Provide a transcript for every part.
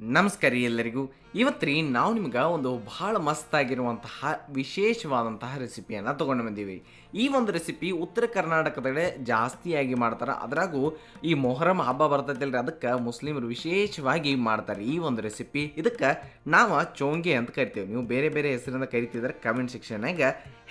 ನಮಸ್ಕಾರ ಎಲ್ಲರಿಗೂ. ಇವತ್ತು ನಾವು ನಿಮ್ಗೆ ಒಂದು ಬಹಳ ಮಸ್ತಾಗಿರುವಂತಹ ವಿಶೇಷವಾದಂತಹ ರೆಸಿಪಿಯನ್ನು ತೊಗೊಂಡು ಬಂದೀವಿ. ಈ ಒಂದು ರೆಸಿಪಿ ಉತ್ತರ ಕರ್ನಾಟಕದಡೆ ಜಾಸ್ತಿಯಾಗಿ ಮಾಡ್ತಾರೆ. ಅದ್ರಾಗೂ ಈ ಮೊಹರಂ ಹಬ್ಬ ಬರ್ತೈತಿಲ್ರಿ, ಅದಕ್ಕೆ ಮುಸ್ಲಿಮರು ವಿಶೇಷವಾಗಿ ಮಾಡ್ತಾರೆ ಈ ಒಂದು ರೆಸಿಪಿ. ಇದಕ್ಕೆ ನಾವು ಚೋಂಗೆ ಅಂತ ಕರಿತೀವಿ. ನೀವು ಬೇರೆ ಬೇರೆ ಹೆಸರಿಂದ ಕರಿತಿದ್ರೆ ಕಮೆಂಟ್ ಸೆಕ್ಷನ್ನಾಗ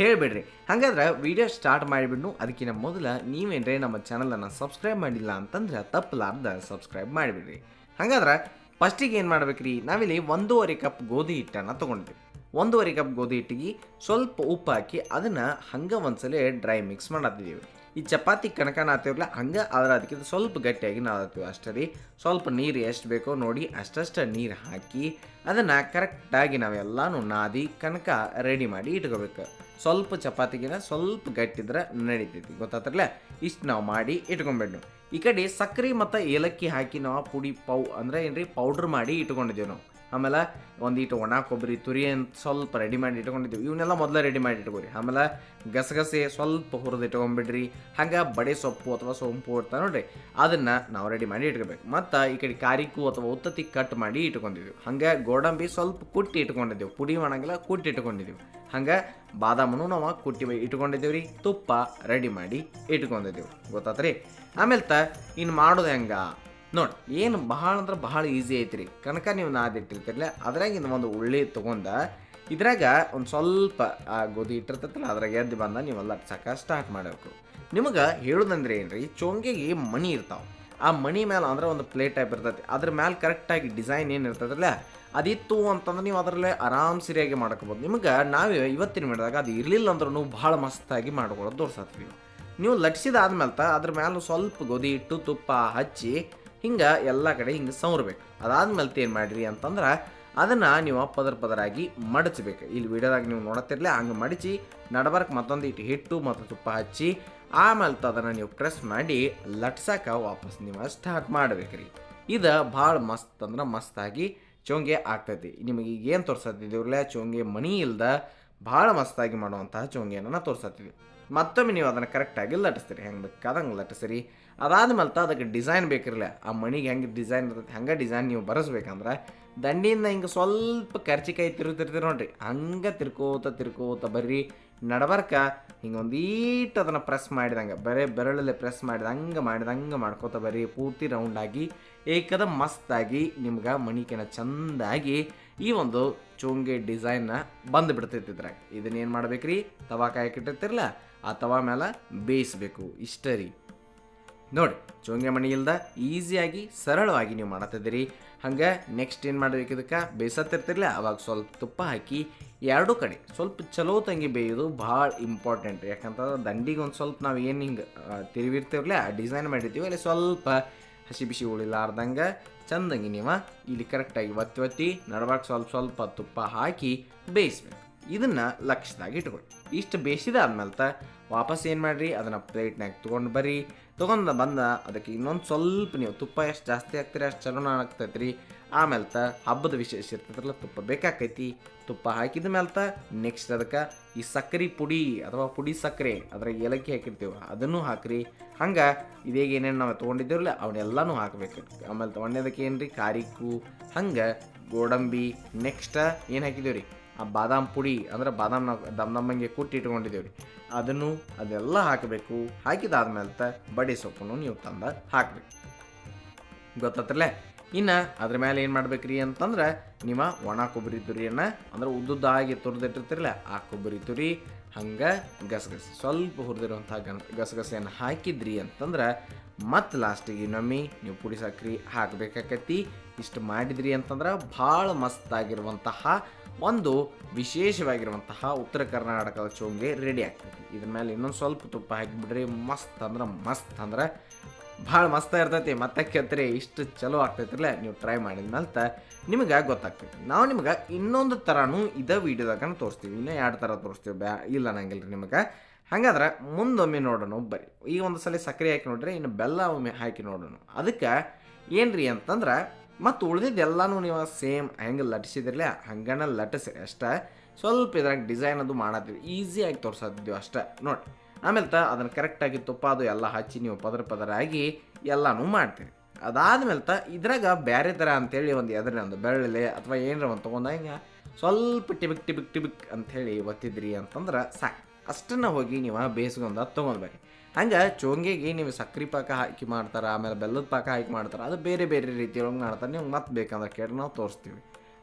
ಹೇಳಿಬಿಡ್ರಿ. ಹಾಗಾದ್ರೆ ವಿಡಿಯೋ ಸ್ಟಾರ್ಟ್ ಮಾಡಿಬಿಟ್ಟು ಅದಕ್ಕಿಂತ ಮೊದಲು ನೀವೇನ್ರಿ ನಮ್ಮ ಚಾನಲನ್ನು ಸಬ್ಸ್ಕ್ರೈಬ್ ಮಾಡಿಲ್ಲ ಅಂತಂದ್ರೆ ತಪ್ಪಲಾರ್ದ ಸಬ್ಸ್ಕ್ರೈಬ್ ಮಾಡಿಬಿಡ್ರಿ. ಹಾಗಾದ್ರೆ ಫಸ್ಟಿಗೆ ಏನು ಮಾಡ್ಬೇಕ್ರಿ? ನಾವಿಲ್ಲಿ ಒಂದೂವರೆ ಕಪ್ ಗೋಧಿ ಹಿಟ್ಟನ್ನು ತೊಗೊಂಡ್ರಿ ಒಂದೂವರೆ ಕಪ್ ಗೋಧಿ ಹಿಟ್ಟಿಗೆ ಸ್ವಲ್ಪ ಉಪ್ಪು ಹಾಕಿ ಅದನ್ನು ಹಂಗೆ ಒಂದ್ಸಲ ಡ್ರೈ ಮಿಕ್ಸ್ ಮಾಡತ್ತಿದ್ದೀವಿ ಈ ಚಪಾತಿ ಕಣಕನ ಆತೀವಲ್ಲ ಹಂಗೆ ಆದ್ರೆ ಅದಕ್ಕಿಂತ ಸ್ವಲ್ಪ ಗಟ್ಟಿಯಾಗಿ ನಾದತ್ತೀವಿ ಅಷ್ಟೇ ರೀ. ಸ್ವಲ್ಪ ನೀರು ಎಷ್ಟು ಬೇಕೋ ನೋಡಿ ಅಷ್ಟಷ್ಟು ನೀರು ಹಾಕಿ ಅದನ್ನು ಕರೆಕ್ಟಾಗಿ ನಾವೆಲ್ಲನೂ ನಾದಿ ಕನಕ ರೆಡಿ ಮಾಡಿ ಇಟ್ಕೋಬೇಕು. ಸ್ವಲ್ಪ ಚಪಾತಿಗಿನ ಸ್ವಲ್ಪ ಗಟ್ಟಿದ್ರೆ ನಡೀತೈತಿ. ಗೊತ್ತಾತ್ರಲ್ಲ ಇಷ್ಟು ನಾವು ಮಾಡಿ ಇಟ್ಕೊಂಡ್ಬಿಡ್ನು ಈ ಕಡೆ ಸಕ್ಕರೆ ಮತ್ತು ಏಲಕ್ಕಿ ಹಾಕಿ ನಾವು ಪುಡಿ ಪೌ ಅಂದರೆ ಏನ್ರಿ ಪೌಡ್ರ್ ಮಾಡಿ ಇಟ್ಕೊಂಡಿದ್ದೇವೆ ನಾವು. ಆಮೇಲೆ ಒಂದಿಟ್ಟು ಒಣ ಕೊಬ್ಬರಿ, ತುರಿ ಅಂತ ಸ್ವಲ್ಪ ರೆಡಿ ಮಾಡಿ ಇಟ್ಕೊಂಡಿದ್ದೀವಿ. ಇವನ್ನೆಲ್ಲ ಮೊದಲೇ ರೆಡಿ ಮಾಡಿ ಇಟ್ಕೊರಿ ಆಮೇಲೆ ಗಸಗಸೆ ಸ್ವಲ್ಪ ಹುರಿದು ಇಟ್ಕೊಂಡ್ಬಿಡ್ರಿ ಹಂಗೆ ಬಡೆ ಸೊಪ್ಪು ಅಥವಾ ಸೊಂಪು ಇರ್ತಾವೆ ನೋಡ್ರಿ. ಅದನ್ನು ನಾವು ರೆಡಿ ಮಾಡಿ ಇಟ್ಕೋಬೇಕು. ಮತ್ತು ಈ ಕಡೆ ಕಾರಿಕು ಅಥವಾ ಉತ್ತತ್ತಿ ಕಟ್ ಮಾಡಿ ಇಟ್ಕೊಂಡಿದ್ದೀವಿ. ಹಂಗೆ ಗೋಡಂಬಿ ಸ್ವಲ್ಪ ಕುಟ್ಟಿ ಇಟ್ಕೊಂಡಿದ್ದೀವಿ. ಪುಡಿ ಮಾಡಂಗಿಲ್ಲ ಕುಟ್ಟಿ ಇಟ್ಕೊಂಡಿದ್ದೀವಿ. ಹಂಗೆ ಬಾದಾಮನು ನಾವು ಕುಟ್ಟಿ ಇಟ್ಕೊಂಡಿದ್ದೀವಿ ರೀ ತುಪ್ಪ ರೆಡಿ ಮಾಡಿ ಇಟ್ಕೊಂಡಿದ್ದೀವಿ. ಗೊತ್ತಾತ್ರಿ? ಆಮೇಲೆ ತ ಇನ್ನು ಮಾಡೋದು ಹೆಂಗ? ನೋಡಿ, ಏನು ಬಹಳ ಅಂದ್ರೆ ಬಹಳ ಈಸಿ ಐತ್ರಿ. ಕನಕ ನೀವು ನಾದಿಟ್ಟಿರ್ತಿರ್ಲ ಅದ್ರಾಗಿಂದ ಒಂದು ಉಳ್ಳಿ ತೊಗೊಂಡ, ಇದ್ರಾಗ ಒಂದು ಸ್ವಲ್ಪ, ಆ, ಗೋಧಿ ಇಟ್ಟಿರ್ತೈತಲ್ಲ, ಅದ್ರಾಗ ಎದ್ದು ಬಂದ ನೀವೆಲ್ಲ ಸಾಕ ಸ್ಟಾರ್ಟ್ ಮಾಡಬೇಕು. ನಿಮಗೆ ಹೇಳೋದಂದ್ರೆ ಏನ್ರಿ, ಚೊಂಗೆಗೆ ಮಣಿ ಇರ್ತಾವೆ. ಆ ಮಣಿ ಮೇಲೆ ಅಂದ್ರೆ ಒಂದು ಪ್ಲೇಟ್ ಟೈಪ್ ಇರ್ತೈತಿ. ಅದ್ರ ಮೇಲೆ ಕರೆಕ್ಟಾಗಿ ಡಿಸೈನ್ ಏನು ಇರ್ತದಲ್ಲ ಅದಿತ್ತು ಅಂತಂದ್ರೆ ನೀವು ಅದರಲ್ಲೇ ಆರಾಮ್ ಸರಿಯಾಗಿ ಮಾಡ್ಕೋಬೋದು. ನಿಮಗೆ ನಾವು ಇವತ್ತಿನ ಮಾಡಿದಾಗ ಅದು ಇರಲಿಲ್ಲ ಅಂದ್ರೂ ಭಾಳ ಮಸ್ತಾಗಿ ಮಾಡ್ಕೊಳ್ಳೋದು ತೋರ್ಸತ್ತೀವಿ ನೀವು. ಲಟ್ಸಿದಾದ್ಮೇಲೆ ತ ಅದ್ರ ಮೇಲೆ ಸ್ವಲ್ಪ ಗೋಧಿ ಇಟ್ಟು ತುಪ್ಪ ಹಚ್ಚಿ ಹಿಂಗೆ ಎಲ್ಲ ಕಡೆ ಹಿಂಗೆ ಸೌರ್ಬೇಕು ಅದಾದ್ಮೇಲೆ ಏನು ಮಾಡಿರಿ ಅಂತಂದ್ರೆ ಅದನ್ನು ನೀವು ಪದರ ಪದರಾಗಿ ಮಡಚಬೇಕು. ಇಲ್ಲಿ ವಿಡಿಯೋದಾಗ ನೀವು ನೋಡತ್ತಿರಲಿ ಹಂಗೆ ಮಡಚಿ ನಡಬಾರಕ್ಕೆ ಮತ್ತೊಂದು ಇಟ್ಟು ಹಿಟ್ಟು ಮತ್ತು ತುಪ್ಪ ಹಚ್ಚಿ, ಆಮೇಲೆ ಅದನ್ನು ನೀವು ಪ್ರೆಸ್ ಮಾಡಿ ಲಟ್ಸಕ ವಾಪಸ್ ನೀವು ಸ್ಟಾರ್ಟ್ ಮಾಡ್ಬೇಕ್ರಿ. ಇದು ಭಾಳ ಮಸ್ತ್ ಅಂದ್ರೆ ಮಸ್ತಾಗಿ ಚೋಂಗೆ ಆಗ್ತೈತಿ. ನಿಮಗೆ ಏನು ತೋರ್ಸತ್ತಿದ್ದೀವ್ರಲ್ಲ ಚೋಂಗೆ ಮಣಿ ಇಲ್ಲದ ಭಾಳ ಮಸ್ತಾಗಿ ಮಾಡುವಂತಹ ಚೋಂಗೆಯನ್ನು ತೋರ್ಸತ್ತಿದ್ವಿ. ಮತ್ತೊಮ್ಮೆ ನೀವು ಅದನ್ನು ಕರೆಕ್ಟಾಗಿ ಲಟ್ಟಿಸ್ತೀರಿ ಹೆಂಗೆ ಬೇಕಾದಂಗೆ ಲಟ್ಟಿಸ್ರಿ ಅದಾದ್ಮೇಲೆ ತ ಅದಕ್ಕೆ ಡಿಸೈನ್ ಬೇಕಿರಲ್ಲ ಆ ಮಣಿಗೆ ಹೆಂಗೆ ಡಿಸೈನ್ ಇರ್ತೈತೆ, ಹಂಗೆ ಡಿಸೈನ್ ನೀವು ಬರೆಸ್ಬೇಕಂದ್ರೆ ದಂಡಿಯಿಂದ ಹಿಂಗೆ ಸ್ವಲ್ಪ ಕರ್ಚಿಕಾಯಿ ತಿರುತಿರ್ತೀರಿ ನೋಡ್ರಿ. ಹಂಗೆ ತಿರ್ಕೋತ ತಿರ್ಕೋತ ಬರ್ರಿ ನಡಬರ್ಕ ಹಿಂಗೆ ಒಂದೀಟ್ ಅದನ್ನು ಪ್ರೆಸ್ ಮಾಡಿದಂಗೆ, ಬರೇ ಬೆರಳಲ್ಲಿ ಪ್ರೆಸ್ ಮಾಡಿದಂಗೆ ಮಾಡಿದಂಗೆ ಮಾಡ್ಕೋತ ಬರ್ರಿ ಪೂರ್ತಿ ರೌಂಡಾಗಿ ಏಕದ ಮಸ್ತಾಗಿ ನಿಮ್ಗೆ ಮಣಿಕೆನ ಚಂದಾಗಿ ಈ ಒಂದು ಚೋಂಗೆ ಡಿಸೈನ್ನ ಬಂದು ಬಿಡ್ತೈತಿ ಇದ್ರಾಗ. ಇದನ್ನೇನು ಮಾಡ್ಬೇಕ್ರಿ? ತವಾ ಕಾಯಕ್ಕಿಟ್ಟಿರ್ತಿರಲ್ಲ ಆ ತವಾ ಮೇಲೆ ಬೇಯಿಸ್ಬೇಕು. ಇಷ್ಟ ರೀ. ನೋಡಿ ಚೋಂಗೆ ಮಣಿ ಇಲ್ದ ಈಸಿಯಾಗಿ ಸರಳವಾಗಿ ನೀವು ಮಾಡತ್ತಿದ್ದೀರಿ. ಹಂಗೆ ನೆಕ್ಸ್ಟ್ ಏನು ಮಾಡ್ಬೇಕು ಇದಕ್ಕೆ? ಅವಾಗ ಸ್ವಲ್ಪ ತುಪ್ಪ ಹಾಕಿ ಎರಡೂ ಕಡೆ ಸ್ವಲ್ಪ ಚಲೋ ತಂಗಿ ಬೇಯೋದು ಭಾಳ ಇಂಪಾರ್ಟೆಂಟ್ ಯಾಕಂತಂದ್ರೆ ದಂಡಿಗೆ ಒಂದು ಸ್ವಲ್ಪ ನಾವು ಏನು ಹಿಂಗೆ ತಿರುವಿರ್ತೀವಲ್ಲ ಡಿಸೈನ್ ಮಾಡಿರ್ತೀವಿ, ಅಲ್ಲಿ ಸ್ವಲ್ಪ ಹಸಿ ಬಿಸಿ ಉಳಿಲಾರ್ದಂಗೆ ಚಂದಂಗೆ ನೀವು ಇಲ್ಲಿ ಕರೆಕ್ಟಾಗಿ ಒತ್ತಿ ಒತ್ತಿ ನಡುವಾಗ ಸ್ವಲ್ಪ ಸ್ವಲ್ಪ ತುಪ್ಪ ಹಾಕಿ ಬೇಯಿಸ್ಬೇಕು. ಇದನ್ನು ಲಕ್ಷದಾಗಿ ಇಟ್ಕೊಳ್ಳಿ. ಇಷ್ಟು ಬೇಯಿಸಿದಾದ್ಮೇಲೆ ತ ವಾಪಸ್ ಏನು ಮಾಡಿರಿ, ಅದನ್ನು ಪ್ಲೇಟ್ನಾಗ ತೊಗೊಂಡು ಬರ್ರಿ. ತೊಗೊಂಡು ಬಂದ, ಅದಕ್ಕೆ ಇನ್ನೊಂದು ಸ್ವಲ್ಪ ನೀವು ತುಪ್ಪ ಎಷ್ಟು ಜಾಸ್ತಿ ಹಾಕ್ತೀರಿ, ಅಷ್ಟು ಚಲೋ ಆಗ್ತೈತೆ ರೀ ಆಮೇಲೆ ತ ಹಬ್ಬದ ವಿಶೇಷ ಇರ್ತೈತ್ರಲ್ಲ ತುಪ್ಪ ಬೇಕಾಕೈತಿ. ತುಪ್ಪ ಹಾಕಿದ ಮೇಲೆ ತ ನೆಕ್ಸ್ಟ್ ಅದಕ್ಕೆ ಈ ಸಕ್ಕರೆ ಪುಡಿ ಅಥವಾ ಪುಡಿ ಸಕ್ಕರೆ ಅದರ ಏಲಕ್ಕಿ ಹಾಕಿರ್ತೀವಿ, ಅದನ್ನು ಹಾಕ್ರಿ. ಹಂಗೆ ಇದೇಗ ಏನೇನು ನಾವು ತೊಗೊಂಡಿದ್ದೀವಲ್ಲ ಅವನ್ನೆಲ್ಲನೂ ಹಾಕ್ಬೇಕು. ಆಮೇಲೆ ತೊಗೊಂಡಿದ್ದಕ್ಕೆ ಏನು ರೀ ಕಾರಿಕು ಹಂಗೆ ಗೋಡಂಬಿ ನೆಕ್ಸ್ಟ್ ಏನು ಹಾಕಿದ್ದೀವಿ ರೀ ಆ ಬಾದಾಮ್ ಪುಡಿ ಅಂದ್ರೆ ಬಾದಾಮ್ ನಾವು ದಮ್ ದಮ್ಮಂಗೆ ಕುಟ್ಟಿ ಇಟ್ಕೊಂಡಿದ್ದೇವೆ ರೀ ಅದನ್ನು ಅದೆಲ್ಲ ಹಾಕಬೇಕು. ಹಾಕಿದಾದ್ಮೇಲೆ ತ ಬಡಿ ಸೊಪ್ಪನ್ನು ನೀವು ತಂದ ಹಾಕಬೇಕು. ಗೊತ್ತಾತ್ರಲ್ಲ? ಇನ್ನು ಅದ್ರ ಮೇಲೆ ಏನು ಮಾಡ್ಬೇಕ್ರಿ ಅಂತಂದ್ರೆ ನಿಮ್ಮ ಒಣ ಕೊಬ್ಬರಿ ತುರಿಯನ್ನು ಅಂದ್ರೆ ಉದ್ದುದ್ದಾಗಿ ತುರಿದಿಟ್ಟಿರ್ತಿರಲ್ಲ ಆ ಕೊಬ್ಬರಿ ತುರಿ ಹಂಗೆ ಗಸಗಸೆ. ಸ್ವಲ್ಪ ಹುರಿದಿರುವಂಥ ಗನ್ ಗಸಗಸೆಯನ್ನು ಹಾಕಿದ್ರಿ ಅಂತಂದ್ರೆ ಮತ್ತು ಲಾಸ್ಟಿಗೆ ಇನ್ನೊಮ್ಮೆ ನೀವು ಪುಡಿ ಸಕ್ರೆ ಹಾಕಬೇಕಾಕತಿ ಇಷ್ಟು ಮಾಡಿದ್ರಿ ಅಂತಂದ್ರೆ ಭಾಳ ಮಸ್ತಾಗಿರುವಂತಹ ಒಂದು ವಿಶೇಷವಾಗಿರುವಂತಹ ಉತ್ತರ ಕರ್ನಾಟಕದ ಚೋಂಗೆ ರೆಡಿ ಆಗ್ತೈತಿ. ಇದ್ರ ಮೇಲೆ ಇನ್ನೊಂದು ಸ್ವಲ್ಪ ತುಪ್ಪ ಹಾಕಿಬಿಡ್ರಿ. ಮಸ್ತ್ ಅಂದ್ರೆ ಮಸ್ತ್ ಅಂದ್ರೆ ಭಾಳ ಮಸ್ತ್ ಇರ್ತೈತಿ. ಮತ್ತೆ ಕೇಳ್ತೀರಿ, ಇಷ್ಟು ಚಲೋ ಆಗ್ತೈತಿರಲ್ಲ ನೀವು ಟ್ರೈ ಮಾಡಿದ ಮಾಡಿದ್ಮೇಲೆ ನಿಮಗೆ ಗೊತ್ತಾಗ್ತೈತಿ. ನಾವು ನಿಮ್ಗೆ ಇನ್ನೊಂದು ಥರನೂ ಇದೇ ವೀಡಿಯೋದಾಗ ತೋರಿಸ್ತೀವಿ. ಇನ್ನೂ ಎರಡು ಥರ ತೋರಿಸ್ತೀವಿ. ಬ್ಯಾ, ಇಲ್ಲ ಅನ್ನಂಗಿಲ್ಲ ರೀ ನಿಮಗೆ. ಹಾಗಾದ್ರೆ ಮುಂದೊಮ್ಮೆ ನೋಡೋಣ ಬರ್ರಿ ಈಗ ಒಂದು ಸಲ ಸಕ್ಕರೆ ಹಾಕಿ ನೋಡ್ರಿ, ಇನ್ನು ಬೆಲ್ಲ ಒಮ್ಮೆ ಹಾಕಿ ನೋಡೋಣ. ಅದಕ್ಕೆ ಏನು ಅಂತಂದ್ರೆ ಮತ್ತು ಉಳಿದಿದ್ದೆಲ್ಲನೂ ನೀವು ಸೇಮ್ ಹೆಂಗೆ ಲಟ್ಟಿಸಿದ್ರಲ್ಲ ಹಂಗನ ಲಟಿಸಿ ಅಷ್ಟೇ. ಸ್ವಲ್ಪ ಇದ್ರಾಗ ಡಿಸೈನ್ ಅದು ಮಾಡತ್ತೀವಿ ಈಸಿಯಾಗಿ ತೋರಿಸಿದ್ದೀವಿ ಅಷ್ಟೇ. ನೋಡಿ, ಆಮೇಲೆ ತ ಅದನ್ನು ಕರೆಕ್ಟಾಗಿ ತುಪ್ಪ ಅದು ಎಲ್ಲ ಹಚ್ಚಿ ನೀವು ಪದರ ಪದರ ಆಗಿ ಎಲ್ಲನೂ ಮಾಡ್ತೀರಿ. ಅದಾದ್ಮೇಲೆ ತ ಇದ್ರಾಗ ಬೇರೆ ಥರ ಅಂತೇಳಿ ಒಂದು ಎದುರೇ ಒಂದು ಬೆಳ್ಳಿ ಅಥವಾ ಏನರ ಒಂದು ತೊಗೊಂಡ ಸ್ವಲ್ಪ ಟಿಬಿಕ್ ಟಿಬಿಕ್ ಟಿಬಿಕ್ ಅಂಥೇಳಿ ಒತ್ತಿದ್ರಿ ಅಂತಂದ್ರೆ ಸಾಕು. ಅಷ್ಟನ್ನು ಹೋಗಿ ನೀವು ಬೇಯಿಸ್ಕೊಂಡ ತೊಗೊಂಡ್ಬರ್ರಿ ಹಂಗೆ ಚೋಂಗಿಗೆ ನೀವು ಸಕ್ರೆ ಪಾಕ ಹಾಕಿ ಮಾಡ್ತಾರೆ, ಆಮೇಲೆ ಬೆಲ್ಲದ ಪಾಕ ಹಾಕಿ ಮಾಡ್ತಾರೆ, ಅದು ಬೇರೆ ಬೇರೆ ರೀತಿಯೊಳಗೆ ಮಾಡ್ತಾರೆ, ನೀವು ಮತ್ತೆ ಬೇಕಂದ್ರೆ ಕೇಳಿ, ನಾವು ತೋರಿಸ್ತೀವಿ.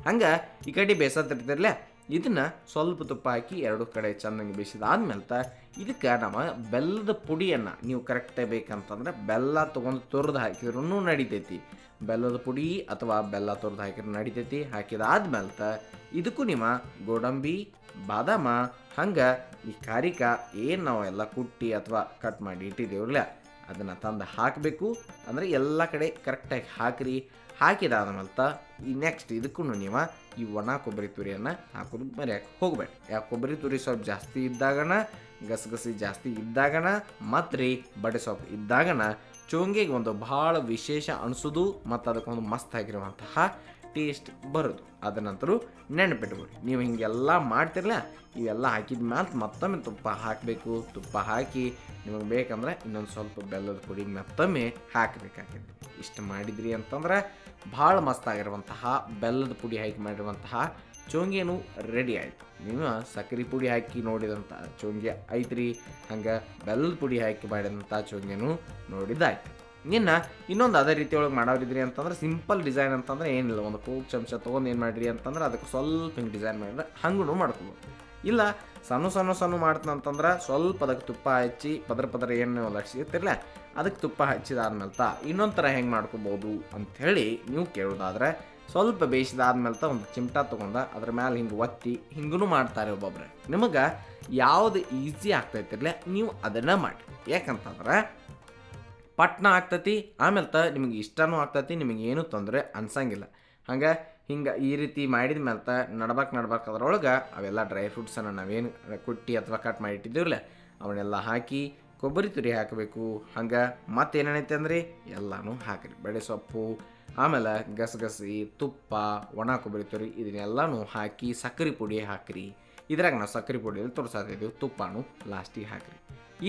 ಹಂಗೆ ಈ ಕಡೆ ಬೇಸತ್ತಿರ್ತಿರ್ಲೆ ಇದನ್ನ ಸ್ವಲ್ಪ ತುಪ್ಪ ಹಾಕಿ ಎರಡು ಕಡೆ ಚೆನ್ನಾಗಿ ಬೇಯಿಸಿದಾದ್ಮೇಲೆ ಇದಕ್ಕೆ ನಮ್ಮ ಬೆಲ್ಲದ ಪುಡಿಯನ್ನು ನೀವು ಕರೆಕ್ಟಾಗಿ ಬೇಕಂತಂದ್ರೆ ಬೆಲ್ಲ ತೊಗೊಂಡು ತುರಿದು ಹಾಕಿದ್ರೂ ನಡಿತೈತಿ. ಬೆಲ್ಲದ ಪುಡಿ ಅಥವಾ ಬೆಲ್ಲ ತೊರೆದು ಹಾಕಿದ್ರೆ ನಡಿತೈತಿ. ಹಾಕಿದಾದ್ಮೇಲೆ ಇದಕ್ಕೂ ನಿಮ್ಮ ಗೋಡಂಬಿ, ಬಾದಾಮ, ಹಂಗೆ ಈ ಕಾರಿಕ ಏನು ನಾವು ಎಲ್ಲ ಕುಟ್ಟಿ ಅಥವಾ ಕಟ್ ಮಾಡಿ ಇಟ್ಟಿದ್ದೇವಲ್ಲ ಅದನ್ನು ತಂದು ಹಾಕಬೇಕು. ಅಂದರೆ ಎಲ್ಲ ಕಡೆ ಕರೆಕ್ಟಾಗಿ ಹಾಕಿರಿ. ಹಾಕಿದಾದ ಮೇಲೆ ಈ ನೆಕ್ಸ್ಟ್ ಇದಕ್ಕೂ ನೀವು ಈ ಒಣ ಕೊಬ್ಬರಿ ತುರಿಯನ್ನು ಹಾಕೋದು ಮರ್ಯಾಕೆ ಹೋಗಬೇಡಿ. ಯಾ ಕೊಬ್ಬರಿ ತುರಿ ಸ್ವಲ್ಪ ಜಾಸ್ತಿ ಇದ್ದಾಗನ, ಗಸಗಸಿ ಜಾಸ್ತಿ ಇದ್ದಾಗನ ಮತ್ತು ರೀ ಬಡೆ ಸೊಪ್ಪು ಇದ್ದಾಗನ ಚೋಂಗಿಗೆ ಒಂದು ಭಾಳ ವಿಶೇಷ ಅನಿಸೋದು ಮತ್ತು ಅದಕ್ಕೊಂದು ಮಸ್ತ್ ಆಗಿರುವಂತಹ ಟೇಸ್ಟ್ ಬರೋದು. ಅದ ನಂತರ ನೆನಪಿಟ್ಬಿಡಿ ನೀವು ಹಿಂಗೆಲ್ಲ ಮಾಡ್ತಿರಲ್ಲ ಇವೆಲ್ಲ ಹಾಕಿದ ಮ್ಯಾಲೆ ಮತ್ತೊಮ್ಮೆ ತುಪ್ಪ ಹಾಕಬೇಕು. ತುಪ್ಪ ಹಾಕಿ ನಿಮಗೆ ಬೇಕಂದ್ರೆ ಇನ್ನೊಂದು ಸ್ವಲ್ಪ ಬೆಲ್ಲದ ಪುಡಿ ಮತ್ತೊಮ್ಮೆ ಹಾಕಬೇಕಾಗಿದೆ ಇಷ್ಟು ಮಾಡಿದ್ರಿ ಅಂತಂದ್ರೆ ಭಾಳ ಮಸ್ತಾಗಿರುವಂತಹ ಬೆಲ್ಲದ ಪುಡಿ ಹಾಕಿ ಮಾಡಿರುವಂತಹ ಚೋಂಗೇನು ರೆಡಿ ಆಯಿತು. ನೀವು ಸಕ್ಕರೆ ಪುಡಿ ಹಾಕಿ ನೋಡಿದಂಥ ಚೋಂಗೆ ಐತ್ರಿ, ಹಂಗೆ ಬೆಲ್ಲದ ಪುಡಿ ಹಾಕಿ ಮಾಡಿದಂಥ ಚೋಂಗೇನು ನೋಡಿದ್ದಾಯ್ತು ಇನ್ನು ಇನ್ನೊಂದು ಅದೇ ರೀತಿ ಒಳಗೆ ಮಾಡೋರಿದ್ರಿ ಅಂತಂದ್ರೆ ಸಿಂಪಲ್ ಡಿಸೈನ್ ಅಂತಂದ್ರೆ ಏನಿಲ್ಲ. ಒಂದು ಟೂ ಚಮಚ ತೊಗೊಂಡು ಏನು ಮಾಡಿರಿ ಅಂತಂದ್ರೆ ಅದಕ್ಕೆ ಸ್ವಲ್ಪ ಹಿಂಗೆ ಡಿಸೈನ್ ಮಾಡಿದ್ರೆ ಹಂಗೂ ಮಾಡ್ಕೊಬೋದು. ಇಲ್ಲ, ಸಣ್ಣ ಸಣ್ಣ ಸಣ್ಣ ಮಾಡ್ತಂತಂದ್ರೆ ಸ್ವಲ್ಪ ಅದಕ್ಕೆ ತುಪ್ಪ ಹಚ್ಚಿ, ಪದರ ಪದರ ಏನು ಲಕ್ಷಿರ್ತಿರಲ್ಲ ಅದಕ್ಕೆ ತುಪ್ಪ ಹಚ್ಚಿದಾದ್ಮೇಲೆ ತಾ ಇನ್ನೊಂದು ಥರ ಹೆಂಗೆ ಮಾಡ್ಕೋಬೋದು ಅಂಥೇಳಿ ನೀವು ಕೇಳೋದಾದ್ರೆ ಸ್ವಲ್ಪ ಬೇಯಿಸಿದಾದ್ಮೇಲೆ ತ ಒಂದು ಚಿಮಟ ತೊಗೊಂಡ ಅದ್ರ ಮೇಲೆ ಹಿಂಗೆ ಒತ್ತಿ ಹಿಂಗೂ ಮಾಡ್ತಾರೆ ಒಬ್ಬೊಬ್ರೆ. ನಿಮಗೆ ಯಾವುದು ಈಸಿ ಆಗ್ತೈತಿರ್ಲೆ ನೀವು ಅದನ್ನು ಮಾಡಿ. ಯಾಕಂತಂದ್ರೆ ಪಟ್ನ ಆಗ್ತತಿ, ಆಮೇಲೆ ತ ನಿಮಗೆ ಇಷ್ಟನೂ ಆಗ್ತತಿ, ನಿಮಗೆ ಏನೂ ತೊಂದರೆ ಅನ್ಸಂಗಿಲ್ಲ. ಹಂಗೆ ಹಿಂಗೆ ಈ ರೀತಿ ಮಾಡಿದ ಮೇಲೆ ತ ನಡ್ಬಾಕ್ ನಡ್ಬೇಕು ಅದ್ರೊಳಗೆ ಅವೆಲ್ಲ ಡ್ರೈ ಫ್ರೂಟ್ಸನ್ನು ನಾವೇನು ಕುಟ್ಟಿ ಅಥವಾ ಕಟ್ ಮಾಡಿ ಇಟ್ಟಿದ್ದೀವಲ್ಲ ಅವನ್ನೆಲ್ಲ ಹಾಕಿ ಕೊಬ್ಬರಿ ತುರಿ ಹಾಕಬೇಕು. ಹಂಗೆ ಮತ್ತೇನೈತೆ ಅಂದರೆ ಎಲ್ಲನೂ ಹಾಕಿರಿ. ಬೆಳೆ ಸೊಪ್ಪು, ಆಮೇಲೆ ಗಸಗಸಿ, ತುಪ್ಪ, ಒಣ ಕೊಬ್ಬರಿ ತುರಿ, ಇದನ್ನೆಲ್ಲನೂ ಹಾಕಿ ಸಕ್ಕರೆ ಪುಡಿ ಹಾಕಿರಿ. ಇದ್ರಾಗ ನಾವು ಸಕ್ಕರೆ ಪುಡಿಯಲ್ಲಿ ತೋರಿಸಾತಿದ್ದೀವಿ ತುಪ್ಪನೂ ಲಾಸ್ಟಿಗೆ ಹಾಕಿರಿ.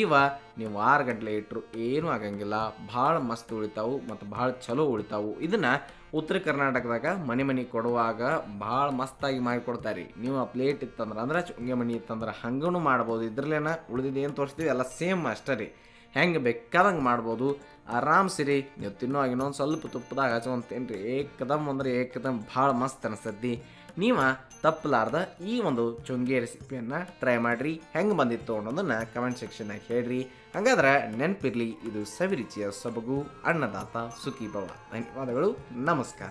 ಇವ ನೀವು ಆರು ಗಂಟಲೆ ಇಟ್ಟರು ಏನೂ ಆಗಂಗಿಲ್ಲ, ಭಾಳ ಮಸ್ತ್ ಉಳಿತಾವು ಮತ್ತು ಭಾಳ ಚಲೋ ಉಳಿತಾವು. ಇದನ್ನು ಉತ್ತರ ಕರ್ನಾಟಕದಾಗ ಮನೆ ಮನೆ ಕೊಡುವಾಗ ಭಾಳ ಮಸ್ತಾಗಿ ಮಾಡಿಕೊಡ್ತಾರೆ ನೀವು ಆ ಪ್ಲೇಟ್ ಇತ್ತಂದ್ರೆ ಅಂದ್ರೆ ಚುಂಗೆ ಮಣಿ ಇತ್ತಂದ್ರೆ ಹಂಗೂ ಮಾಡ್ಬೋದು. ಇದ್ರಲ್ಲೇನ ಉಳಿದಿದ್ದು ಏನು ತೋರಿಸ್ತೀವಿ? ಎಲ್ಲ ಸೇಮ್ ಅಷ್ಟೇ ರೀ. ಹೆಂಗೆ ಬೇಕಾದಂಗೆ ಮಾಡ್ಬೋದು. ಆರಾಮ್ ಸಿರಿ. ನೀವು ತಿನ್ನೋ ಇನ್ನೊಂದು ಸ್ವಲ್ಪ ತುಪ್ಪದಾಗ ಹಚ್ಕೊಂಡ್ ತಿನ್ರಿ ಏಕದಮ್ ಅಂದ್ರೆ ಏಕದಮ್ ಭಾಳ ಮಸ್ತ್ ಅನಿಸ್ತದ್ದಿ ನೀವು ತಪ್ಪಲಾರ್ದ ಈ ಒಂದು ಚುಂಗಿ ರೆಸಿಪಿಯನ್ನು ಟ್ರೈ ಮಾಡಿರಿ. ಹೆಂಗೆ ಬಂದಿತ್ತು ಅನ್ನೋದನ್ನು ಕಮೆಂಟ್ ಸೆಕ್ಷನ್ನಾಗ ಹೇಳ್ರಿ. ಹಾಗಾದ್ರೆ ನೆನ್ಪಿರ್ಲಿ, ಇದು ಸವಿರುಚಿಯ ಸೊಬಗು, ಅನ್ನದಾತ ಸುಖಿ ಭವ ಧನ್ಯವಾದಗಳು. ನಮಸ್ಕಾರ.